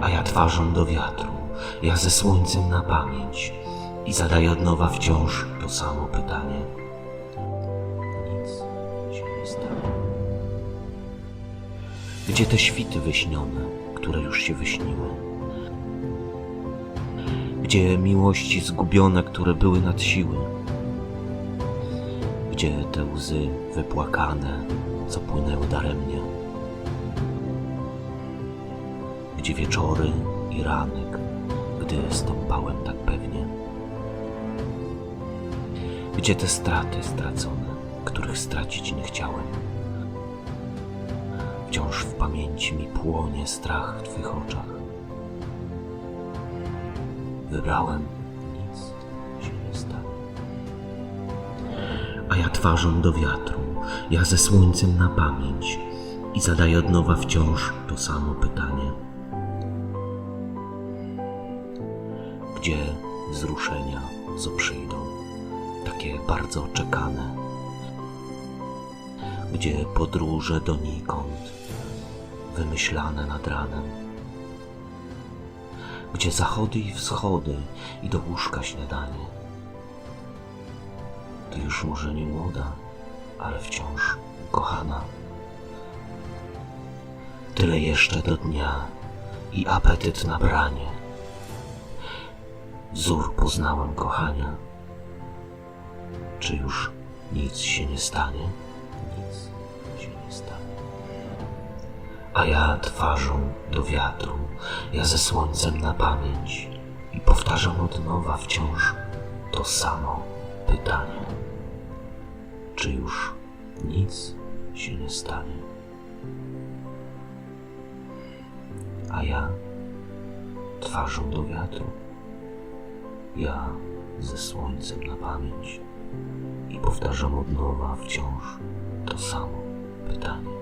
a ja twarzą do wiatru, ja ze słońcem na pamięć i zadaję od nowa wciąż to samo pytanie. Nic się nie stało. Gdzie te świty wyśnione, które już się wyśniły? Gdzie miłości zgubione, które były nad siły? Gdzie te łzy wypłakane, co płynęły daremnie? Gdzie wieczory i ranek, gdy stąpałem tak pewnie? Gdzie te straty stracone, których stracić nie chciałem? Wciąż w pamięci mi płonie strach w Twych oczach. Wybrałem, nic się nie stanie. A ja twarzą do wiatru, ja ze słońcem na pamięć i zadaję od nowa wciąż to samo pytanie. Gdzie wzruszenia, co przyjdą, takie bardzo czekane? Gdzie podróże donikąd, wymyślane nad ranem? Gdzie zachody i wschody i do łóżka śniadanie? Ty już może nie młoda, ale wciąż kochana. Tyle jeszcze do dnia i apetyt na branie. Wzór poznałem kochania. Czy już nic się nie stanie? Nic się nie stanie. A ja twarzą do wiatru, ja ze słońcem na pamięć i powtarzam od nowa wciąż to samo pytanie. Czy już nic się nie stanie? A ja twarzą do wiatru, ja ze słońcem na pamięć i powtarzam od nowa wciąż to samo pytanie.